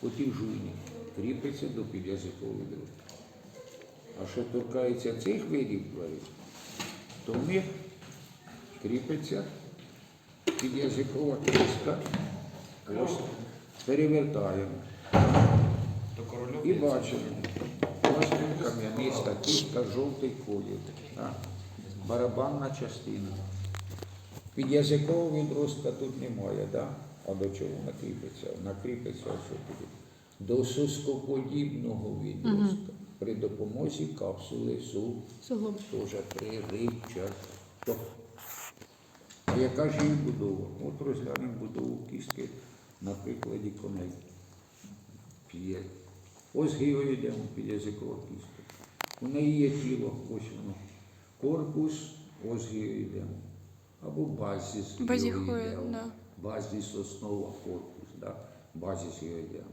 потім жуйні, кріпиться до підязикової відростка. А що торкається цих видів тварин, то в них кріпиться підязикова кістка. Ось перевертаємо. І бачимо, ось кам'яниста кістка, жовтий колір. Барабанна частина. Підязикового відростка тут немає, да? А до чого вона кріпиться? Вона кріпиться ось туди. До соскоподібного відростка. При допомозі капсули су теж пририбчато. А яка ж її будова? От розглянемо будову кістки на прикладі коней. П'є. Ось гіоїдемо підязикова кістка. У неї є тіло, ось воно. Корпус, ось гіоїдемо. Або базіс Базіхоїд, да. Базіс основа корпус, да? базіс гіоїдем.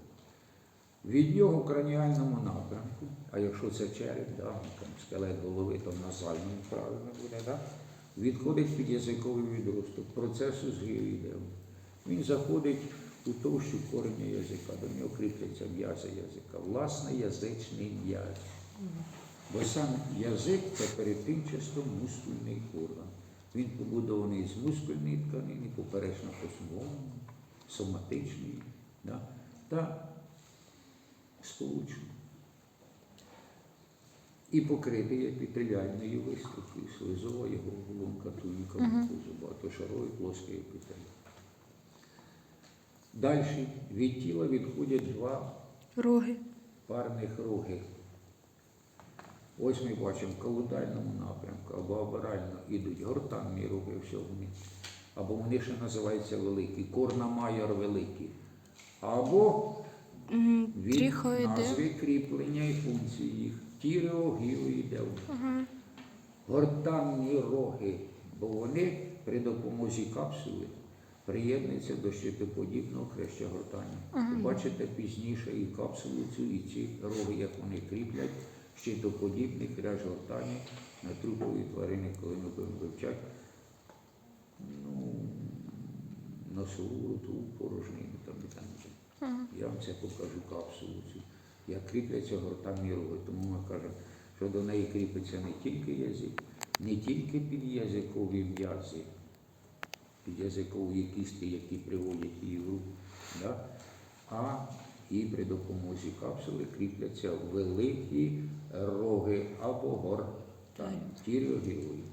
Від нього в краніальному напрямку, а якщо це череп, да, там скелет голови, то назальному правильно буде, да, відходить під язиковий відросток процесу з гіоїдем. Він заходить у товщу кореня язика, до нього кріпляться м'язи язика, власне язичний м'яз. Бо сам язик це перетинчасто мускульний орган. Він побудований з мускульної тканини, поперечно посмовної, соматичної да, та сполучної. І покритий епітеліальною вистрокою, слизова його оболонка, туїка, мукозу, багатошаровий плоский епітелій. Далі від тіла відходять два Роги. парних роги. Ось ми бачимо в колодальному напрямку або обирально йдуть гортанні роги всього вони. Або вони ще називаються великі, корномайор великий. Або від назви кріплення і функції їх. Тіреогіоїдеум. Ага. Гортанні роги, бо вони при допомозі капсули приєднуються до щитоподібного хреща гортання. Бачите пізніше і капсулу цю, і ці роги, як вони кріплять щитоподібний хрящ гортання на трупові тварини, коли ми будемо вивчати ну, носову ротову порожнину там і там. і. Я вам це покажу капсулу цю. Як кріпляться гортанні роги. Тому ми кажемо, що до неї кріпиться не тільки язик, не тільки під'язикові м'язи, під'язикові кістки, які приводять її в рух, да? а і при допомозі капсули кріпляться великі роги або гортань, тіріогіоїд.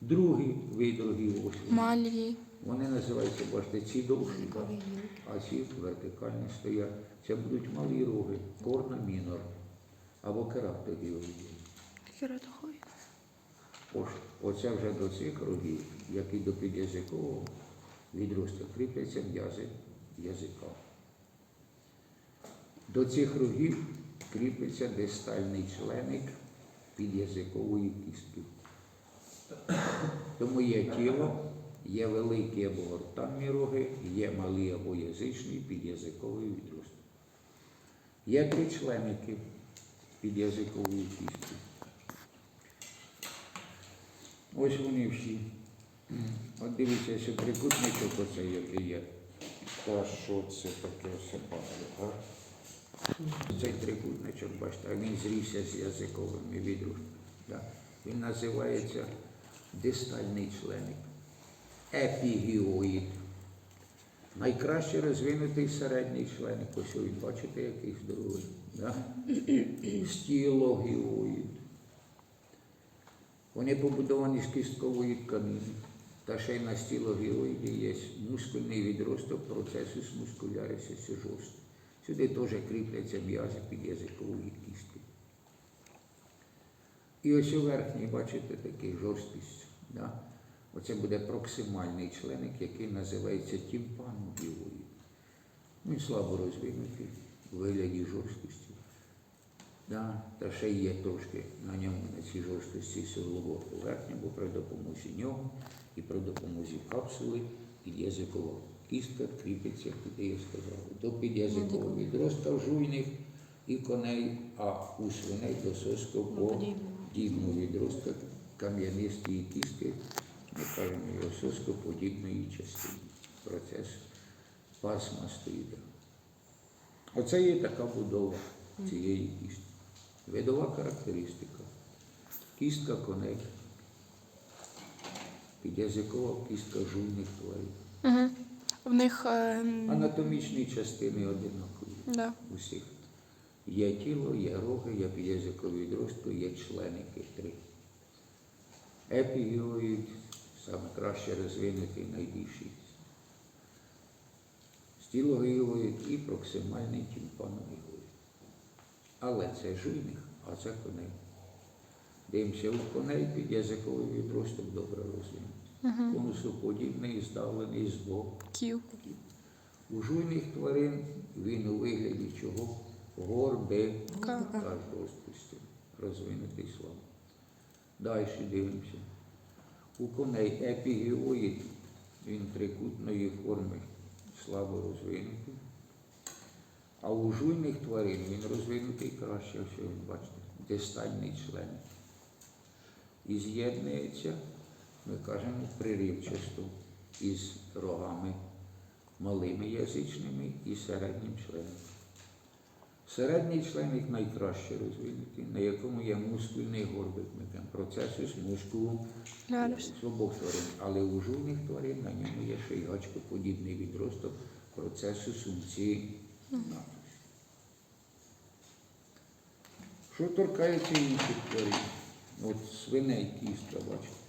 Другий вид рогів ось вони. Вони називаються, бачите, ці довші, а ці вертикальні стоять. Це будуть малі роги, корна мінор або кератогіоїди. Кератохоїд. Оце вже до цих рогів, як і до підязикового відростка, кріпляться м'язи язика. До цих рогів кріпиться дистальний членик підязикової кістки. Тому є тіло, є великі або гортанні роги, є малі або язичні підязиковий відросток. Є три членики підязикової кістки. Ось вони всі. От дивіться, що трикутничок оцей який є. Та що це таке а? Цей трикутничок, бачите, він зрівся з язиковими відростками. Да? Він називається дистальний членик. Епігіоїд. Найкраще розвинутий середній членик. Ось він, бачите, який здоровий. Да? Стілогіоїд. Вони побудовані з кісткової тканини. Та ще й на стілогіоїді є мускульний відросток процесус мускулярис сижост. Сюди теж кріпляться м'язи під язикової кістки. І ось у верхній, бачите, такий жорсткість. Да? Оце буде проксимальний членик, який називається тімпаногіоїд. Він слабо розвинутий у вигляді жорсткості. Да, та ще є трошки на ньому на цій жорсткості силового поверхня, бо при допомозі нього і при допомозі капсули під'язикова кістка кріпиться, куди я сказав, до під'язикового відростка в жуйних і коней, а у свиней до соскоподібного відростка кам'янистої кістки, ми кажемо його соскоподібної частини. Процес пасмастоїда. Оце є така будова цієї кістки. Видова характеристика. Кістка коней. Підязикова кістка жуйних тварин. В них. е, Анатомічні частини одинакові. да. усіх. Є тіло, є роги, є підязикові відростки, є членики три. Епігеоїд саме краще розвинутий, найбільший. Стілогеоїд і проксимальний тімпаногеоїд. Але це жуйних, а це коней. Дивимося, у коней підязиковий відросток добре розвинений. Конусоподібний, здавлений з боку. У жуйних тварин він у вигляді чого? Горби Ка. та розпусті, розвинутий слабо. Далі дивимося. У коней епігеоїд, він трикутної форми, слабо розвинутий. А у жуйних тварин він розвинутий краще, ось ви бачите, дистальний член. І з'єднується, ми кажемо, приривчасто із рогами малими язичними і середнім членом. Середній членик найкраще розвинутий, на якому є мускульний горбик, ми кажемо, процесус мускулум Галюс. з обох тварин. Але у жуйних тварин на ньому є ще й гачкоподібний відросток процесу сумці. Що торкається інших тварин? От свиней кістка, бачите.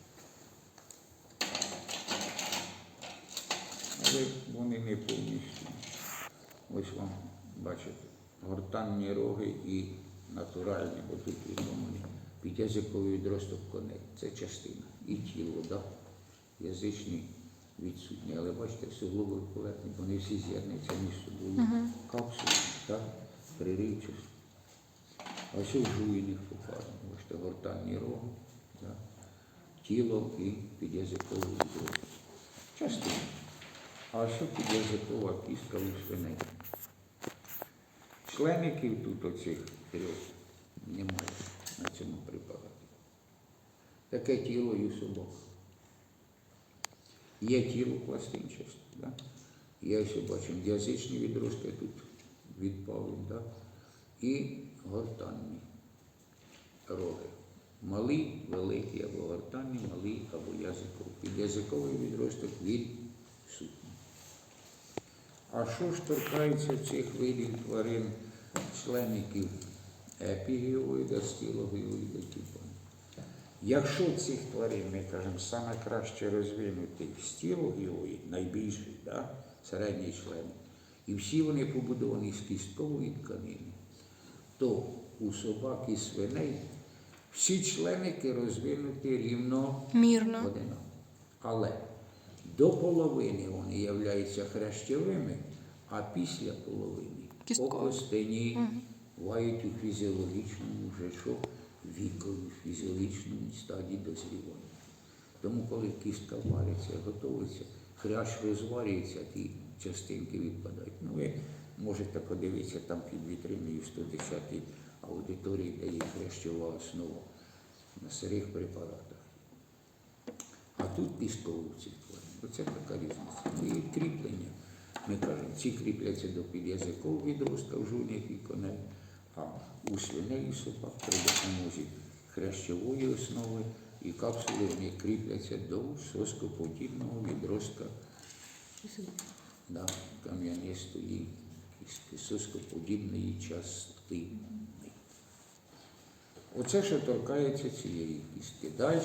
Але вони не повністю. Ось вам, бачите, гортанні роги і натуральні, бо тут відомлені, підязиковий відросток коней. Це частина. І тіло, да? язичні відсутні. Але бачите, суглобовий поверхні, вони всі з'єднуються між собою. Капсули, так? Приривчасті. А що в жуйних показано? Бачите, гортанні роги, да? тіло і підязиковий відросток. Частина. А що підязикова кістка у свиней? Члеників тут оцих трьох немає на цьому препараті. Таке тіло і у. Є тіло пластинчасте, да? Є ось бачимо язичні відростки тут відпали, да? і гортанні роги. Малі, великі або гортанні, малі або язикові. Підязиковий відросток відсутній. А що ж торкається цих видів тварин, члеників епігеоїда, стілогеоїда, типу? Якщо цих тварин, ми кажемо, саме краще розвинутий стілогеоїд, найбільший, да? середній член, і всі вони побудовані з кісткової тканини, то у собак і свиней всі членики розвинуті рівно Мірно. одинаково. Але до половини вони являються хрящовими, а після половини Кісткові. окостеніють у фізіологічному вже що вікові, фізіологічному стадії дозрівання. Тому, коли кістка вариться, готується, хрящ розварюється, ті частинки відпадають. Ну, ви можете подивитися там під вітриною 110-й аудиторії, де є хрящова основа на сирих препаратах. А тут тварин. Оце така різниця. І кріплення. Ми кажемо, ці кріпляться до під'язикового відростка в жуних і коней, а у свиней і собак при допомозі хрящової основи і капсули вони кріпляться до соскоподібного відростка да, кам'янистої соскоподібної частини. Оце що торкається цієї кістки. Далі